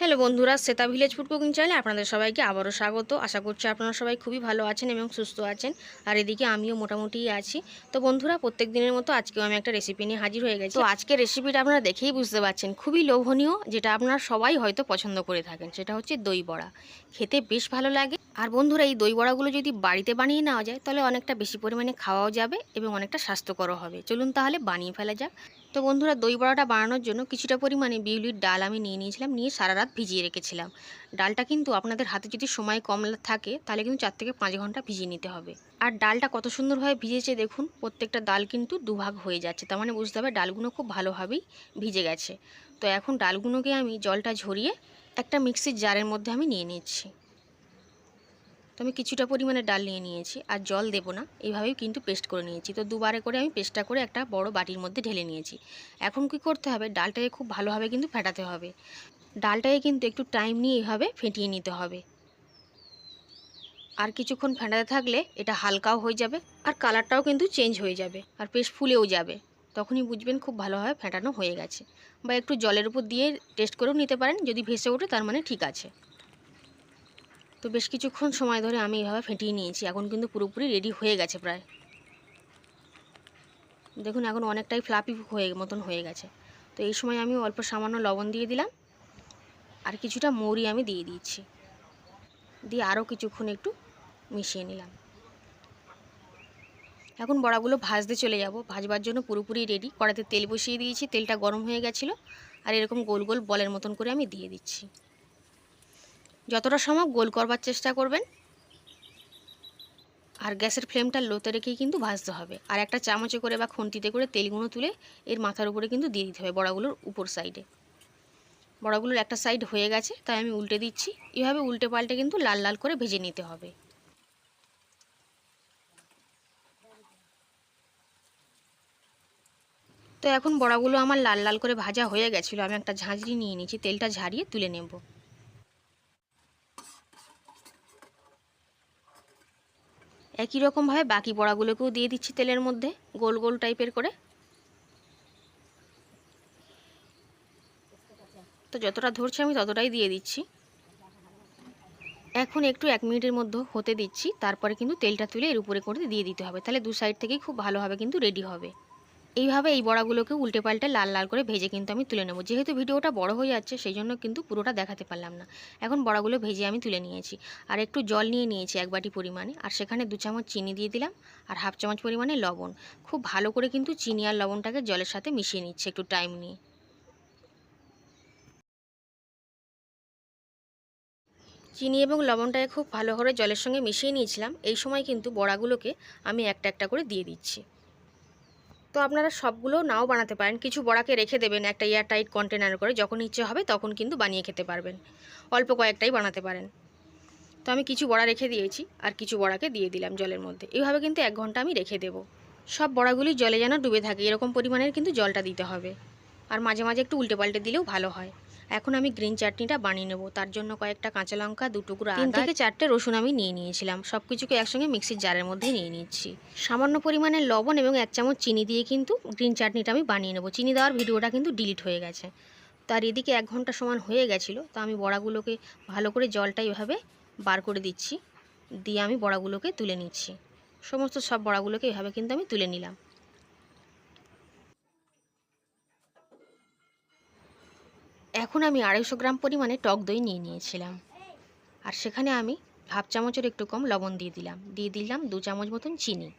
Hello বন্ধুরা Shweta village food cooking চ্যানেলে আপনাদের সবাইকে আবারও স্বাগত। আশা করছি আপনারা সবাই খুবই ভালো আছেন এবং সুস্থ আছেন। আর এদিকে আমিও মোটামুটি আছি। তো বন্ধুরা, প্রত্যেক দিনের মতো আজকেও আমি একটা রেসিপি নিয়ে হাজির হয়ে গেছি। তো আজকের রেসিপিটা আপনারা দেখেই বুঝতে পারছেন, খুবই লোভনীয়, যেটা আপনারা সবাই হয়তো পছন্দ করে থাকেন। সেটা হচ্ছে দই বড়া। খেতে বেশ ভালো লাগে। আর বন্ধুরা, এই দই বড়াগুলো যদি বাড়িতে বানিয়ে নেওয়া যায়, তাহলে অনেকটা বেশি পরিমাণে খাওয়াও যাবে এবং অনেকটা স্বাস্থ্যকরও হবে। চলুন তাহলে বানিয়ে ফেলা যাক। তো বন্ধুরা দই বড়াটা বানানোর জন্য কিছুটা পরিমাণে বিউলির ডাল আমি নিয়ে নিয়েছিলাম, নিয়ে সারা রাত ভিজিয়ে রেখেছিলাম। ডালটা কিন্তু আপনাদের হাতে যদি সময় কম থাকে, তাহলে কিন্তু চার থেকে পাঁচ ঘণ্টা ভিজিয়ে নিতে হবে। আর ডালটা কত সুন্দরভাবে ভিজেছে দেখুন, প্রত্যেকটা ডাল কিন্তু দুভাগ হয়ে যাচ্ছে। তার মানে বুঝতে হবে ডালগুলো খুব ভালোভাবেই ভিজে গেছে। তো এখন ডালগুলোকে আমি জলটা ঝরিয়ে একটা মিক্সির জারের মধ্যে আমি নিয়ে নিচ্ছি। তো আমি কিছুটা পরিমাণে ডাল নিয়ে নিয়েছি আর জল দেবো না এইভাবেই কিন্তু পেস্ট করে নিয়েছি। তো দুবারে করে আমি পেস্টটা করে একটা বড় বাটির মধ্যে ঢেলে নিয়েছি। এখন কি করতে হবে, ডালটাকে খুব ভালোভাবে কিন্তু ফেটাতে হবে। ডালটাকে কিন্তু একটু টাইম নিয়ে এইভাবে ফেটিয়ে নিতে হবে। আর কিছুক্ষণ ফেটাতে থাকলে এটা হালকাও হয়ে যাবে আর কালারটাও কিন্তু চেঞ্জ হয়ে যাবে আর পেস্ট ফুলেও যাবে। তখনই বুঝবেন খুব ভালোভাবে ফেটানো হয়ে গেছে। বা একটু জলের উপর দিয়ে টেস্ট করেও নিতে পারেন, যদি ভেসে ওঠে তার মানে ঠিক আছে। তো বেশ কিছুক্ষণ সময় ধরে আমি এভাবে ফেটিয়ে নিয়েছি। এখন কিন্তু পুরোপুরি রেডি হয়ে গেছে প্রায়। দেখুন, এখন অনেকটাই ফ্লাপি হয়ে, মতন হয়ে গেছে। তো এই সময় আমি অল্প সামান্য লবণ দিয়ে দিলাম। আর কিছুটা মৌরি আমি দিয়ে দিচ্ছি। দিয়ে আরও কিছুক্ষণ একটু মিশিয়ে নিলাম। এখন বড়াগুলো ভাজতে চলে যাব। ভাজবার জন্য পুরোপুরি রেডি কড়াতে তেল বসিয়ে দিয়েছি। তেলটা গরম হয়ে গেছিল। আর এরকম গোল গোল বলের মতন করে আমি দিয়ে দিচ্ছি। যতটা সম্ভব গোল করবার চেষ্টা করবেন। আর গ্যাসের ফ্লেমটা লোতে রেখেই কিন্তু ভাজতে হবে। আর একটা চামচে করে বা খুন্তিতে করে তেলগুলো তুলে এর মাথার উপরে কিন্তু দিয়ে দিতে হবে বড়াগুলোর উপর সাইডে। বড়াগুলোর একটা সাইড হয়ে গেছে, তাই আমি উল্টে দিচ্ছি। এভাবে উল্টে পাল্টে কিন্তু লাল লাল করে ভেজে নিতে হবে। তো এখন বড়াগুলো আমার লাল লাল করে ভাজা হয়ে গেছিল। আমি একটা ঝাঁঝরি নিয়ে নিয়েছি, তেলটা ঝারিয়ে তুলে নেব। একই রকমভাবে বাকি বড়াগুলোকেও দিয়ে দিচ্ছি তেলের মধ্যে, গোল গোল টাইপের করে। তো যতটা ধরছে আমি ততটাই দিয়ে দিচ্ছি। এখন একটু এক মিনিটের মধ্যে হতে দিচ্ছি, তারপরে কিন্তু তেলটা তুলে এর উপরে করে দিয়ে দিতে হবে। তাহলে দু সাইড থেকেই খুব ভালোভাবে কিন্তু রেডি হবে। এইভাবে এই বড়াগুলোকে উল্টে পাল্টে লাল লাল করে ভেজে কিন্তু আমি তুলে নেব। যেহেতু ভিডিওটা বড় হয়ে যাচ্ছে সেই জন্য কিন্তু পুরোটা দেখাতে পারলাম না। এখন বড়াগুলো ভেজে আমি তুলে নিয়েছি। আর একটু জল নিয়ে নিয়েছি এক বাটি পরিমাণে। আর সেখানে দু চামচ চিনি দিয়ে দিলাম। আর হাফ চামচ পরিমাণে লবণ। খুব ভালো করে কিন্তু চিনি আর লবণটাকে জলের সাথে মিশিয়ে নিচ্ছে একটু টাইম নিয়ে। চিনি এবং লবণটাকে খুব ভালো করে জলের সঙ্গে মিশিয়ে নিয়েছিলাম। এই সময় কিন্তু বড়াগুলোকে আমি একটা একটা করে দিয়ে দিচ্ছি। তো আপনারা সবগুলো নাও বানাতে পারেন। কিছু বড়াকে রেখে দেবেন একটা এয়ার টাইট কন্টেনার করে, যখন ইচ্ছে হবে তখন কিন্তু বানিয়ে খেতে পারবেন। অল্প কয়েকটাই বানাতে পারেন। তো আমি কিছু বড়া রেখে দিয়েছি আর কিছু বড়াকে দিয়ে দিলাম জলের মধ্যে। এইভাবে কিন্তু এক ঘণ্টা আমি রেখে দেব। সব বড়াগুলি জলে যেন ডুবে থাকে, এরকম পরিমাণের কিন্তু জলটা দিতে হবে। আর মাঝে মাঝে একটু উল্টে পাল্টে দিলেও ভালো হয়। এখন আমি গ্রিন চাটনিটা বানিয়ে নেব। তার জন্য কয়েকটা কাঁচা লঙ্কা দু টুকরো তিন থেকে চারটে রসুন আমি নিয়ে নিয়েছিলাম। সব কিছুকে একসঙ্গে মিক্সির জারের মধ্যে নিয়ে নিচ্ছি। সামান্য পরিমাণে লবণ এবং এক চামচ চিনি দিয়ে কিন্তু গ্রিন চাটনিটা আমি বানিয়ে নেব। চিনি দেওয়ার ভিডিওটা কিন্তু ডিলিট হয়ে গেছে। তার এদিকে এক ঘণ্টা সমান হয়ে গেছিল তো আমি বড়াগুলোকে ভালো করে জলটা এভাবে বার করে দিচ্ছি। দিয়ে আমি বড়াগুলোকে তুলে নিচ্ছি। সমস্ত সব বড়াগুলোকে এভাবে কিন্তু আমি তুলে নিলাম। এখন আমি আড়াইশো গ্রাম পরিমাণে টক দই নিয়ে নিয়েছিলাম। আর সেখানে আমি হাফ চামচের একটু কম লবণ দিয়ে দিলাম। দিয়ে দিলাম দু চামচ মতন চিনি।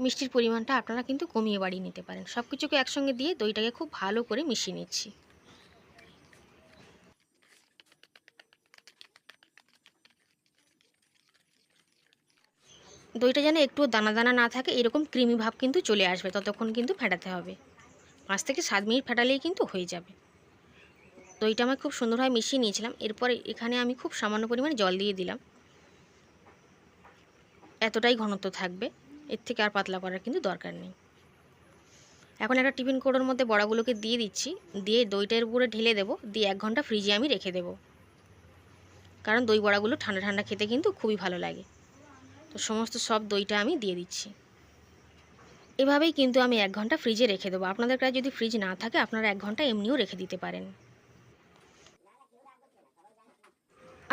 মিষ্টির পরিমাণটা আপনারা কিন্তু কমিয়ে বাড়িয়ে নিতে পারেন। সব কিছুকে একসঙ্গে দিয়ে দইটাকে খুব ভালো করে মিশিয়ে নিচ্ছি। দইটা যেন একটু দানা দানা না থাকে, এরকম ক্রিমি ভাব কিন্তু চলে আসবে। ততক্ষণ কিন্তু ফেটাতে হবে। পাঁচ থেকে সাত মিনিট ফেটালেই কিন্তু হয়ে যাবে। দইটা আমি খুব সুন্দরভাবে মিশিয়ে নিয়েছিলাম। এরপরে এখানে আমি খুব সামান্য পরিমাণে জল দিয়ে দিলাম। এতটাই ঘনত্ব থাকবে, এর থেকে আর পাতলা করার কিন্তু দরকার নেই। এখন একটা টিফিন কোডোর মধ্যে বড়াগুলোকে দিয়ে দিচ্ছি। দিয়ে দইটার উপরে ঢেলে দেবো। দিয়ে এক ঘণ্টা ফ্রিজে আমি রেখে দেবো। কারণ দই বড়াগুলো ঠান্ডা ঠান্ডা খেতে কিন্তু খুবই ভালো লাগে। তো সমস্ত সব দইটা আমি দিয়ে দিচ্ছি। এভাবেই কিন্তু আমি এক ঘণ্টা ফ্রিজে রেখে দেবো। আপনাদের কাছে যদি ফ্রিজ না থাকে, আপনারা এক ঘণ্টা এমনিও রেখে দিতে পারেন।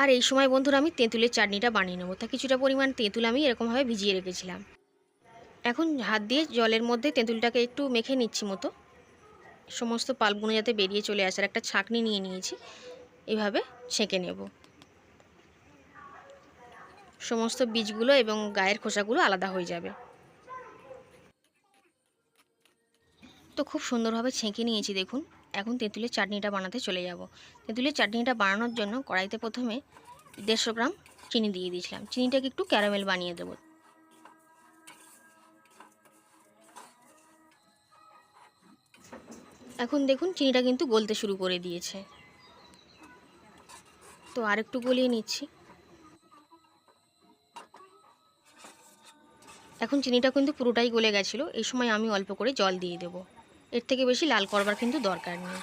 আর এই সময় বন্ধুরা আমি তেঁতুলের চাটনিটা বানিয়ে নেব। তা কিছুটা পরিমাণ তেঁতুল আমি এরকমভাবে ভিজিয়ে রেখেছিলাম। এখন হাত দিয়ে জলের মধ্যে তেঁতুলটাকে একটু মেখে নিচ্ছি মতো। সমস্ত পালগুনো যাতে বেরিয়ে চলে আসার একটা ছাঁকনি নিয়ে নিয়েছি। এভাবে ছেঁকে নেব। সমস্ত বীজগুলো এবং গায়ের খোসাগুলো আলাদা হয়ে যাবে। তো খুব সুন্দরভাবে ছেঁকে নিয়েছি দেখুন। এখন তেঁতুলের চাটনিটা বানাতে চলে যাব। তেঁতুলের চাটনিটা বানানোর জন্য কড়াইতে প্রথমে দেড়শো গ্রাম চিনি দিয়ে দিয়েছিলাম। চিনিটাকে একটু ক্যারামেল বানিয়ে দেবো। এখন দেখুন চিনিটা কিন্তু গলতে শুরু করে দিয়েছে। তো আরেকটু গলিয়ে নিচ্ছি। এখন চিনিটা কিন্তু পুরোটাই গলে গেছিল। এই সময় আমি অল্প করে জল দিয়ে দেবো। এর থেকে বেশি লাল করবার কিন্তু দরকার নেই।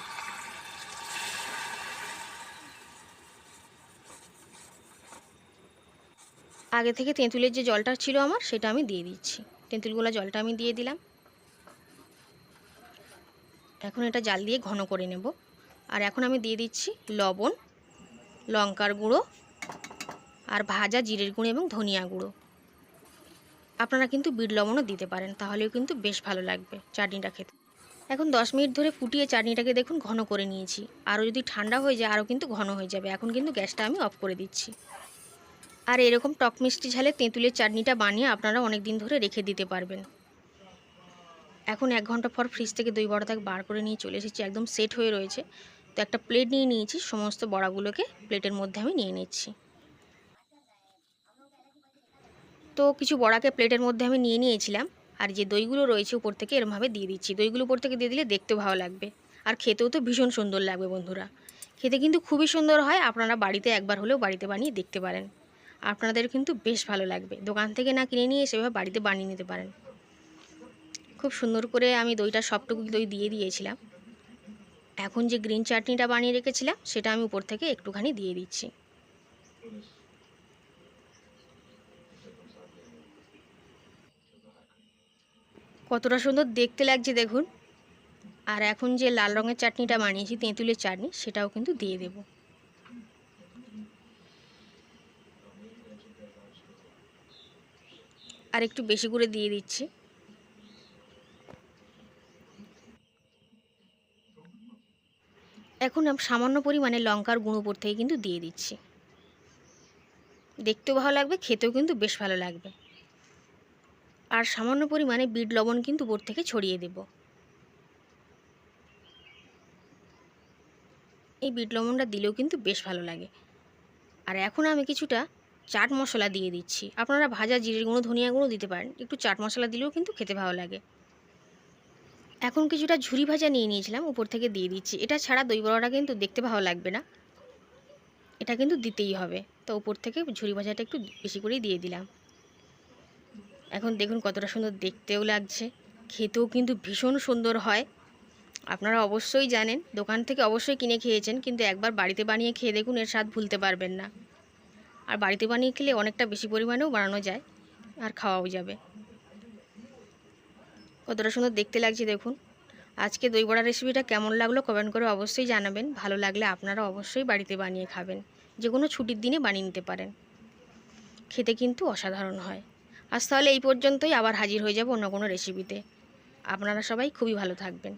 আগে থেকে তেঁতুলের যে জলটা ছিল আমার, সেটা আমি দিয়ে দিচ্ছি। তেঁতুলগুলা জলটা আমি দিয়ে দিলাম। এখন এটা জাল দিয়ে ঘন করে নেব। আর এখন আমি দিয়ে দিচ্ছি লবণ, লঙ্কার গুঁড়ো, আর ভাজা জিরের গুঁড়ো এবং ধনিয়া গুঁড়ো। আপনারা কিন্তু বিট লবণও দিতে পারেন, তাহলেও কিন্তু বেশ ভালো লাগবে চাটনিটা খেতে। এখন দশ মিনিট ধরে ফুটিয়ে চাটনিটাকে দেখুন ঘন করে নিয়েছি। আরও যদি ঠান্ডা হয়ে যায়, আরও কিন্তু ঘন হয়ে যাবে। এখন কিন্তু গ্যাসটা আমি অফ করে দিচ্ছি। আর এরকম টক মিষ্টি ঝালে তেঁতুলের চাটনিটা বানিয়ে আপনারা অনেক দিন ধরে রেখে দিতে পারবেন। এখন এক ঘণ্টা পর ফ্রিজ থেকে দই বড়া বার করে নিয়ে চলে এসেছি। একদম সেট হয়ে রয়েছে। তো একটা প্লেট নিয়ে নিয়েছি। সমস্ত বড়াগুলোকে প্লেটের মধ্যে আমি নিয়ে নিচ্ছি। তো কিছু বড়াকে প্লেটের মধ্যে আমি নিয়ে নিয়েছিলাম। আর যে দইগুলো রয়েছে উপর থেকে এরমভাবে দিয়ে দিচ্ছি। দইগুলো উপর থেকে দিয়ে দিলে দেখতেও ভালো লাগবে। আর খেতেও তো ভীষণ সুন্দর লাগবে বন্ধুরা। খেতে কিন্তু খুবই সুন্দর হয়, আপনারা বাড়িতে একবার হলেও বাড়িতে বানিয়ে দেখতে পারেন। আপনাদের কিন্তু বেশ ভালো লাগবে। দোকান থেকে না কিনে নিয়ে সেভাবে বাড়িতে বানিয়ে নিতে পারেন। খুব সুন্দর করে আমি দইটা সবটুকু দই দিয়ে দিয়েছিলাম। এখন যে গ্রিন চাটনিটা বানিয়ে রেখেছিলাম, সেটা আমি উপর থেকে একটুখানি দিয়ে দিচ্ছি। কতটা সুন্দর দেখতে লাগছে দেখুন। আর এখন যে লাল রঙের চাটনিটা বানিয়েছি, তেঁতুলের চাটনি, সেটাও কিন্তু দিয়ে দেব। আর একটু বেশি করে দিয়ে দিচ্ছি। এখন সামান্য পরিমাণে লঙ্কার গুঁড়ো উপর থেকে কিন্তু দিয়ে দিচ্ছি। দেখতেও ভালো লাগবে, খেতেও কিন্তু বেশ ভালো লাগবে। আর সামান্য পরিমাণে বিট লবণ কিন্তু উপর থেকে ছড়িয়ে দেব। এই বিট লবণটা দিলেও কিন্তু বেশ ভালো লাগে। আর এখন আমি কিছুটা চাট মশলা দিয়ে দিচ্ছি। আপনারা ভাজা জিরের গুঁড়ো, ধনিয়া গুঁড়ো দিতে পারেন। একটু চাট মশলা দিলেও কিন্তু খেতে ভালো লাগে। এখন কিছুটা ঝুরি ভাজা নিয়ে নিয়েছিলাম উপর থেকে দিয়ে দিচ্ছি। এটা ছাড়া দই বড়াটা কিন্তু দেখতে ভালো লাগবে না। এটা কিন্তু দিতেই হবে। তো উপর থেকে ঝুরি ভাজাটা একটু বেশি করেই দিয়ে দিলাম। এখন দেখুন কতটা সুন্দর দেখতেও লাগছে। খেতেও কিন্তু ভীষণ সুন্দর হয়। আপনারা অবশ্যই জানেন, দোকান থেকে অবশ্যই কিনে খেয়েছেন, কিন্তু একবার বাড়িতে বানিয়ে খেয়ে দেখুন এর স্বাদ ভুলতে পারবেন না। আর বাড়িতে বানিয়ে খেলে অনেকটা বেশি পরিমাণেও বানানো যায় আর খাওয়াও যাবে। কতটা সুন্দর দেখতে লাগছে দেখুন। আজকে দই বড়া রেসিপিটা কেমন লাগল কমেন্ট করে অবশ্যই জানাবেন। ভালো লাগলে আপনারা অবশ্যই বাড়িতে বানিয়ে খাবেন। যে কোনো ছুটির দিনে বানিয়ে নিতে পারেন। খেতে কিন্তু অসাধারণ হয়। আজ তাহলে এই পর্যন্তই আবার হাজির হয়ে যাব অন্য কোনো রেসিপিতে আপনারা সবাই খুবই ভালো থাকবেন।